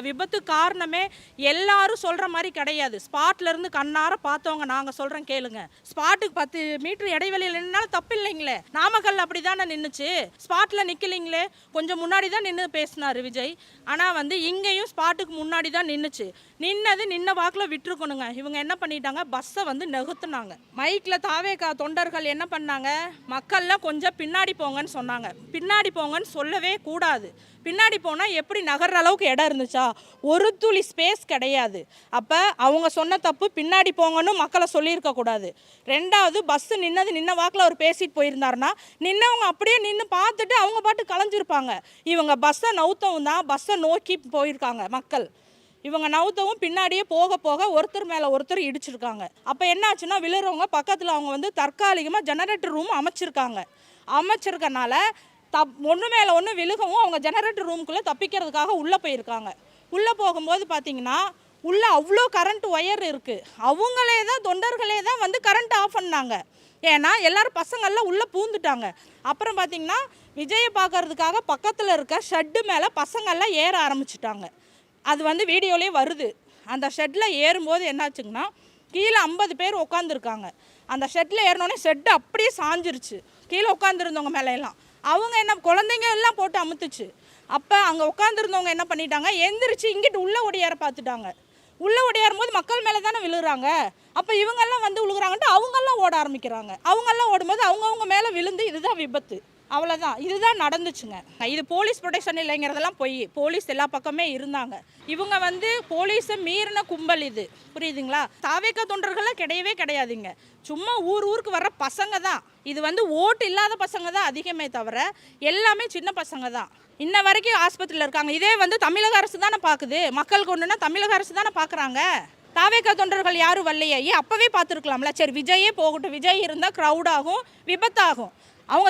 அந்த விபத்து காரணமே எல்லாரும் சொல்கிற மாதிரி கிடையாது. ஸ்பாட்லேருந்து கண்ணார பார்த்தவங்க நாங்கள் சொல்கிறோம் கேளுங்க. ஸ்பாட்டுக்கு பத்து மீட்டர் இடைவெளியில் நின்னாலும் தப்பு இல்லைங்களே. நாமக்கல் அப்படி தானே நின்றுச்சு ஸ்பாட்டில் நிற்கலிங்களே கொஞ்சம் முன்னாடி தான் நின்று பேசினார் விஜய். ஆனால் வந்து இங்கேயும் ஸ்பாட்டுக்கு முன்னாடி தான் நின்றுச்சு நின்னது நின்ன வாக்கில் விட்டுருக்கணுங்க. இவங்க என்ன பண்ணிட்டாங்க? பஸ்ஸை வந்து நெகுத்துனாங்க. மைக்கில் தாவேக்கா தொண்டர்கள் என்ன பண்ணாங்க? மக்கள்லாம் கொஞ்சம் பின்னாடி போங்கன்னு சொன்னாங்க. பின்னாடி போங்கன்னு சொல்லவே கூடாது. பின்னாடி போனால் எப்படி நகர்ற அளவுக்கு இடம் இருந்துச்சா? ஒரு துளி ஸ்பேஸ் கிடையாது. அப்போ அவங்க சொன்ன தப்பு பின்னாடி போங்கன்னு மக்களை சொல்லியிருக்கக்கூடாது ரெண்டாவது பஸ்ஸு நின்னது நின்ன வாக்கில் அவர் பேசிட்டு போயிருந்தாருன்னா நின்னவங்க அப்படியே நின்று பார்த்துட்டு அவங்க பாட்டு கலைஞ்சிருப்பாங்க. இவங்க பஸ்ஸை நவுத்தவும் தான் பஸ்ஸை நோக்கி போயிருக்காங்க மக்கள். இவங்க நவுத்தவும் பின்னாடியே போக போக ஒருத்தர் மேலே ஒருத்தர் இடிச்சிருக்காங்க. அப்போ என்னாச்சுன்னா விழுறவங்க பக்கத்தில் அவங்க வந்து தற்காலிகமாக ஜெனரேட்டர் ரூம் அமைச்சிருக்காங்க. அமைச்சிருக்கனால தப் ஒன்று மேலே ஒன்று விழுகவும் அவங்க ஜெனரேட்டர் ரூமுக்குள்ளே தப்பிக்கிறதுக்காக உள்ளே போயிருக்காங்க. உள்ளே போகும்போது பார்த்தீங்கன்னா உள்ளே அவ்வளோ கரண்ட் ஒயர் இருக்குது அவங்களே தான் தொண்டர்களே தான் வந்து கரண்ட் ஆஃப் பண்ணாங்க. ஏன்னா எல்லோரும் பசங்கள்லாம் உள்ளே பூந்துட்டாங்க. அப்புறம் பார்த்தீங்கன்னா விஜயை பார்க்கறதுக்காக பக்கத்தில் இருக்க ஷெட்டு மேலே பசங்கள்லாம் ஏற ஆரம்பிச்சிட்டாங்க. அது வந்து வீடியோலேயே வருது. அந்த ஷெட்டில் ஏறும்போது என்னாச்சுங்கன்னா கீழே ஐம்பது பேர் உட்காந்துருக்காங்க அந்த ஷெட்டில் ஏறினோடனே ஷெட்டு அப்படியே சாஞ்சிருச்சு. கீழே உட்காந்துருந்தவங்க மேலே எல்லாம் அவங்க என்ன குழந்தைங்க எல்லாம் போட்டு அமுத்துச்சு. அப்போ அங்கே உட்காந்துருந்தவங்க என்ன பண்ணிட்டாங்க? எந்திரிச்சு இங்கிட்டு உள்ளே ஒடியார பார்த்துட்டாங்க. உள்ளே ஒடியாரும் போது மக்கள் மேலே தானே விழுகிறாங்க அப்போ இவங்கெல்லாம் வந்து விழுகுறாங்கன்ட்டு அவங்கெல்லாம் ஓட ஆரம்பிக்கிறாங்க. அவங்கெல்லாம் ஓடும்போது அவங்கவுங்க மேலே விழுந்து இதுதான் விபத்து. அவ்வளோதான் இதுதான் நடந்துச்சுங்க. இது போலீஸ் ப்ரொடெக்ஷன் இல்லைங்கிறதெல்லாம் பொய். போலீஸ் எல்லா பக்கமே இருந்தாங்க. இவங்க வந்து போலீஸை மீறின கும்பல் இது. புரியுதுங்களா? தாவேக்க தொண்டர்கள்லாம் கிடையவே கிடையாதுங்க. சும்மா ஊர் ஊருக்கு வர்ற பசங்க தான். இது வந்து ஓட்டு இல்லாத பசங்க தான் அதிகமே தவிர எல்லாமே சின்ன பசங்க தான். இன்ன வரைக்கும் ஆஸ்பத்திரியில் இருக்காங்க. இதே வந்து தமிழக அரசு தானே பார்க்குது மக்களுக்கு ஒன்றுனா தமிழக அரசு தானே பார்க்குறாங்க தாவேக்கா தொண்டர்கள் யாரும் வரலையே. ஏன் அப்போவே பார்த்துருக்கலாம்ல. சரி விஜயே போகட்டும். விஜய் இருந்தால் க்ரௌட் ஆகும் விபத்தாகும். அவங்க